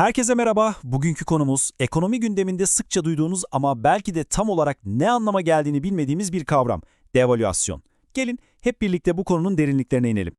Herkese merhaba. Bugünkü konumuz ekonomi gündeminde sıkça duyduğunuz ama belki de tam olarak ne anlama geldiğini bilmediğimiz bir kavram. Devalüasyon. Gelin hep birlikte bu konunun derinliklerine inelim.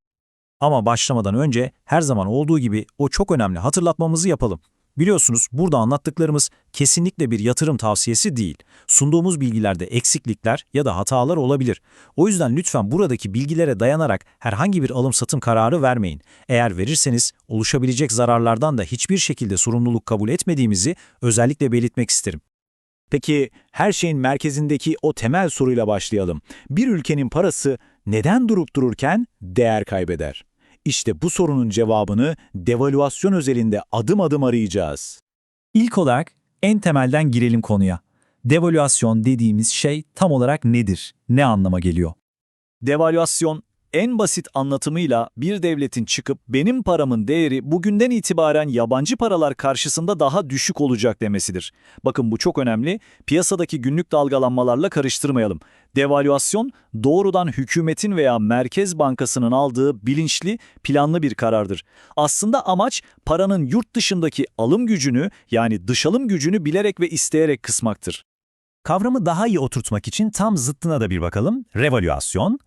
Ama başlamadan önce her zaman olduğu gibi o çok önemli hatırlatmamızı yapalım. Biliyorsunuz burada anlattıklarımız kesinlikle bir yatırım tavsiyesi değil. Sunduğumuz bilgilerde eksiklikler ya da hatalar olabilir. O yüzden lütfen buradaki bilgilere dayanarak herhangi bir alım-satım kararı vermeyin. Eğer verirseniz oluşabilecek zararlardan da hiçbir şekilde sorumluluk kabul etmediğimizi özellikle belirtmek isterim. Peki her şeyin merkezindeki o temel soruyla başlayalım. Bir ülkenin parası neden durup dururken değer kaybeder? İşte bu sorunun cevabını devalüasyon özelinde adım adım arayacağız. İlk olarak en temelden girelim konuya. Devalüasyon dediğimiz şey tam olarak nedir? Ne anlama geliyor? Devalüasyon en basit anlatımıyla bir devletin çıkıp benim paramın değeri bugünden itibaren yabancı paralar karşısında daha düşük olacak demesidir. Bakın bu çok önemli. Piyasadaki günlük dalgalanmalarla karıştırmayalım. Devalüasyon doğrudan hükümetin veya Merkez Bankası'nın aldığı bilinçli, planlı bir karardır. Aslında amaç paranın yurt dışındaki alım gücünü yani dış alım gücünü bilerek ve isteyerek kısmaktır. Kavramı daha iyi oturtmak için tam zıttına da bir bakalım. Revalüasyon.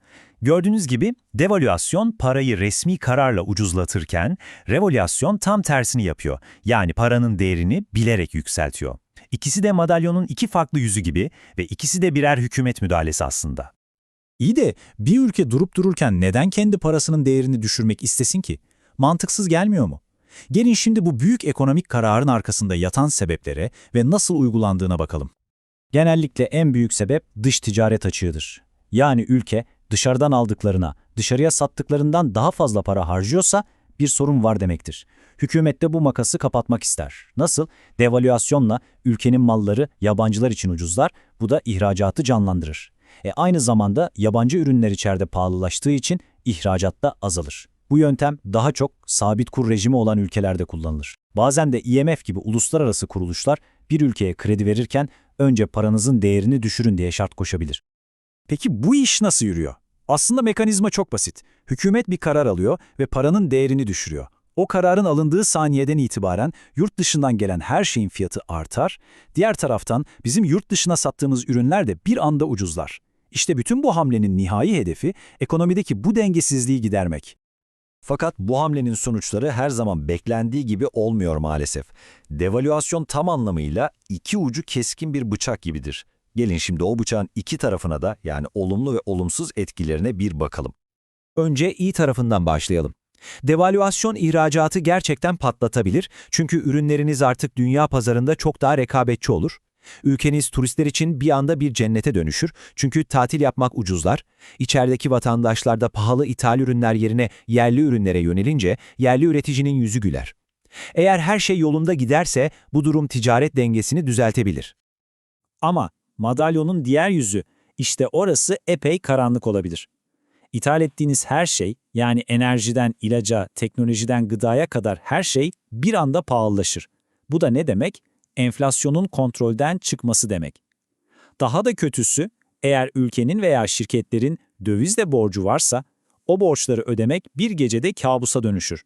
Gördüğünüz gibi devalüasyon parayı resmi kararla ucuzlatırken revalüasyon tam tersini yapıyor. Yani paranın değerini bilerek yükseltiyor. İkisi de madalyonun iki farklı yüzü gibi ve ikisi de birer hükümet müdahalesi aslında. İyi de bir ülke durup dururken neden kendi parasının değerini düşürmek istesin ki? Mantıksız gelmiyor mu? Gelin şimdi bu büyük ekonomik kararın arkasında yatan sebeplere ve nasıl uygulandığına bakalım. Genellikle en büyük sebep dış ticaret açığıdır. Yani ülke dışarıdan aldıklarına, dışarıya sattıklarından daha fazla para harcıyorsa bir sorun var demektir. Hükümet de bu makası kapatmak ister. Nasıl? Devalüasyonla ülkenin malları yabancılar için ucuzlar, bu da ihracatı canlandırır. E aynı zamanda yabancı ürünler içeride pahalılaştığı için ihracat da azalır. Bu yöntem daha çok sabit kur rejimi olan ülkelerde kullanılır. Bazen de IMF gibi uluslararası kuruluşlar bir ülkeye kredi verirken önce paranızın değerini düşürün diye şart koşabilir. Peki bu iş nasıl yürüyor? Aslında mekanizma çok basit. Hükümet bir karar alıyor ve paranın değerini düşürüyor. O kararın alındığı saniyeden itibaren yurt dışından gelen her şeyin fiyatı artar, diğer taraftan bizim yurt dışına sattığımız ürünler de bir anda ucuzlar. İşte bütün bu hamlenin nihai hedefi ekonomideki bu dengesizliği gidermek. Fakat bu hamlenin sonuçları her zaman beklendiği gibi olmuyor maalesef. Devalüasyon tam anlamıyla iki ucu keskin bir bıçak gibidir. Gelin şimdi o bıçağın iki tarafına da yani olumlu ve olumsuz etkilerine bir bakalım. Önce iyi tarafından başlayalım. Devalüasyon ihracatı gerçekten patlatabilir çünkü ürünleriniz artık dünya pazarında çok daha rekabetçi olur. Ülkeniz turistler için bir anda bir cennete dönüşür çünkü tatil yapmak ucuzlar. İçerideki vatandaşlar da pahalı ithal ürünler yerine yerli ürünlere yönelince yerli üreticinin yüzü güler. Eğer her şey yolunda giderse bu durum ticaret dengesini düzeltebilir. Ama madalyonun diğer yüzü işte orası epey karanlık olabilir. İthal ettiğiniz her şey yani enerjiden ilaca, teknolojiden gıdaya kadar her şey bir anda pahalılaşır. Bu da ne demek? Enflasyonun kontrolden çıkması demek. Daha da kötüsü eğer ülkenin veya şirketlerin dövizle borcu varsa o borçları ödemek bir gecede kabusa dönüşür.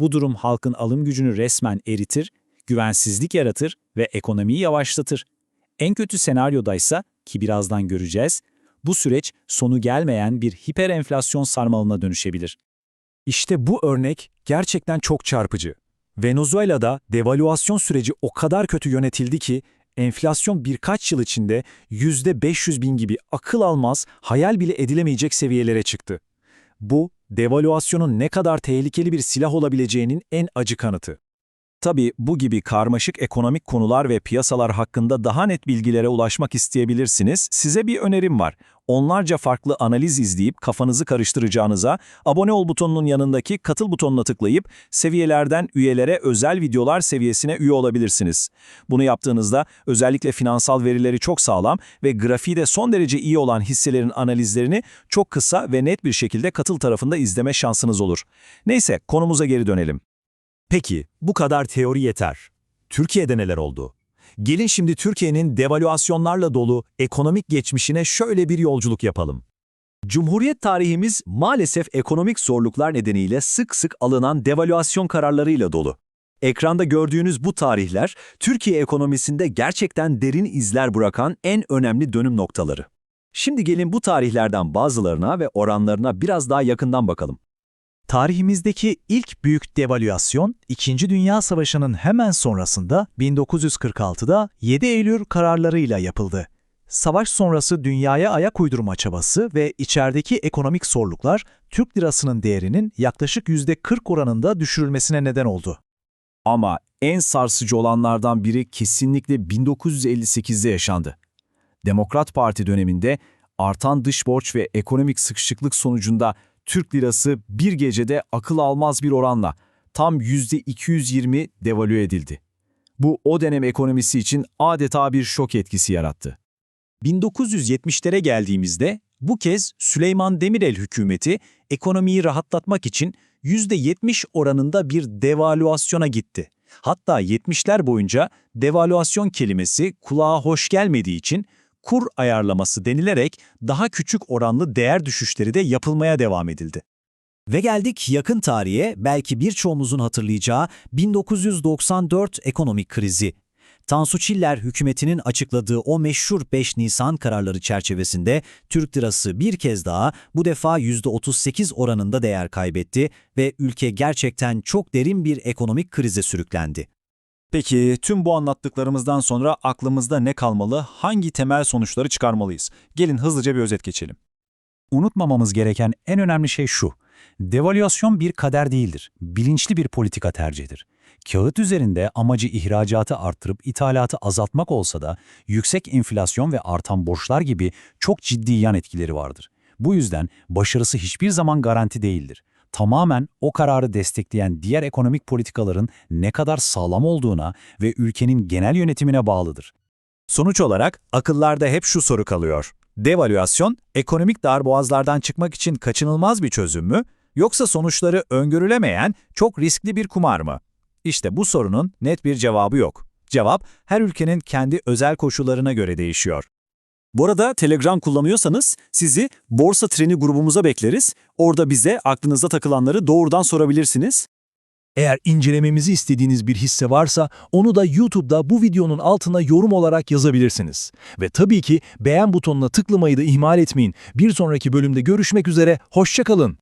Bu durum halkın alım gücünü resmen eritir, güvensizlik yaratır ve ekonomiyi yavaşlatır. En kötü senaryodaysa ki birazdan göreceğiz, bu süreç sonu gelmeyen bir hiperenflasyon sarmalına dönüşebilir. İşte bu örnek gerçekten çok çarpıcı. Venezuela'da devalüasyon süreci o kadar kötü yönetildi ki enflasyon birkaç yıl içinde %500 bin gibi akıl almaz, hayal bile edilemeyecek seviyelere çıktı. Bu, devalüasyonun ne kadar tehlikeli bir silah olabileceğinin en acı kanıtı. Tabii bu gibi karmaşık ekonomik konular ve piyasalar hakkında daha net bilgilere ulaşmak isteyebilirsiniz. Size bir önerim var. Onlarca farklı analiz izleyip kafanızı karıştıracağınıza abone ol butonunun yanındaki katıl butonuna tıklayıp seviyelerden üyelere özel videolar seviyesine üye olabilirsiniz. Bunu yaptığınızda özellikle finansal verileri çok sağlam ve grafiği de son derece iyi olan hisselerin analizlerini çok kısa ve net bir şekilde katıl tarafında izleme şansınız olur. Neyse konumuza geri dönelim. Peki, bu kadar teori yeter. Türkiye'de neler oldu? Gelin şimdi Türkiye'nin devalüasyonlarla dolu ekonomik geçmişine şöyle bir yolculuk yapalım. Cumhuriyet tarihimiz maalesef ekonomik zorluklar nedeniyle sık sık alınan devalüasyon kararlarıyla dolu. Ekranda gördüğünüz bu tarihler, Türkiye ekonomisinde gerçekten derin izler bırakan en önemli dönüm noktaları. Şimdi gelin bu tarihlerden bazılarına ve oranlarına biraz daha yakından bakalım. Tarihimizdeki ilk büyük devalüasyon, İkinci Dünya Savaşı'nın hemen sonrasında 1946'da 7 Eylül kararlarıyla yapıldı. Savaş sonrası dünyaya ayak uydurma çabası ve içerideki ekonomik zorluklar Türk lirasının değerinin yaklaşık %40 oranında düşürülmesine neden oldu. Ama en sarsıcı olanlardan biri kesinlikle 1958'de yaşandı. Demokrat Parti döneminde artan dış borç ve ekonomik sıkışıklık sonucunda Türk lirası bir gecede akıl almaz bir oranla tam %220 devalüe edildi. Bu o dönem ekonomisi için adeta bir şok etkisi yarattı. 1970'lere geldiğimizde bu kez Süleyman Demirel hükümeti ekonomiyi rahatlatmak için %70 oranında bir devalüasyona gitti. Hatta 70'ler boyunca devalüasyon kelimesi kulağa hoş gelmediği için kur ayarlaması denilerek daha küçük oranlı değer düşüşleri de yapılmaya devam edildi. Ve geldik yakın tarihe, belki birçoğumuzun hatırlayacağı 1994 ekonomik krizi. Tansu Çiller hükümetinin açıkladığı o meşhur 5 Nisan kararları çerçevesinde Türk lirası bir kez daha bu defa %38 oranında değer kaybetti ve ülke gerçekten çok derin bir ekonomik krize sürüklendi. Peki tüm bu anlattıklarımızdan sonra aklımızda ne kalmalı, hangi temel sonuçları çıkarmalıyız? Gelin hızlıca bir özet geçelim. Unutmamamız gereken en önemli şey şu. Devalüasyon bir kader değildir. Bilinçli bir politika tercihidir. Kağıt üzerinde amacı ihracatı arttırıp ithalatı azaltmak olsa da yüksek enflasyon ve artan borçlar gibi çok ciddi yan etkileri vardır. Bu yüzden başarısı hiçbir zaman garanti değildir. Tamamen o kararı destekleyen diğer ekonomik politikaların ne kadar sağlam olduğuna ve ülkenin genel yönetimine bağlıdır. Sonuç olarak akıllarda hep şu soru kalıyor. Devalüasyon, ekonomik darboğazlardan çıkmak için kaçınılmaz bir çözüm mü, yoksa sonuçları öngörülemeyen çok riskli bir kumar mı? İşte bu sorunun net bir cevabı yok. Cevap, her ülkenin kendi özel koşullarına göre değişiyor. Bu arada Telegram kullanıyorsanız sizi Borsa Treni grubumuza bekleriz. Orada bize aklınızda takılanları doğrudan sorabilirsiniz. Eğer incelememizi istediğiniz bir hisse varsa onu da YouTube'da bu videonun altına yorum olarak yazabilirsiniz. Ve tabii ki beğen butonuna tıklamayı da ihmal etmeyin. Bir sonraki bölümde görüşmek üzere, hoşçakalın.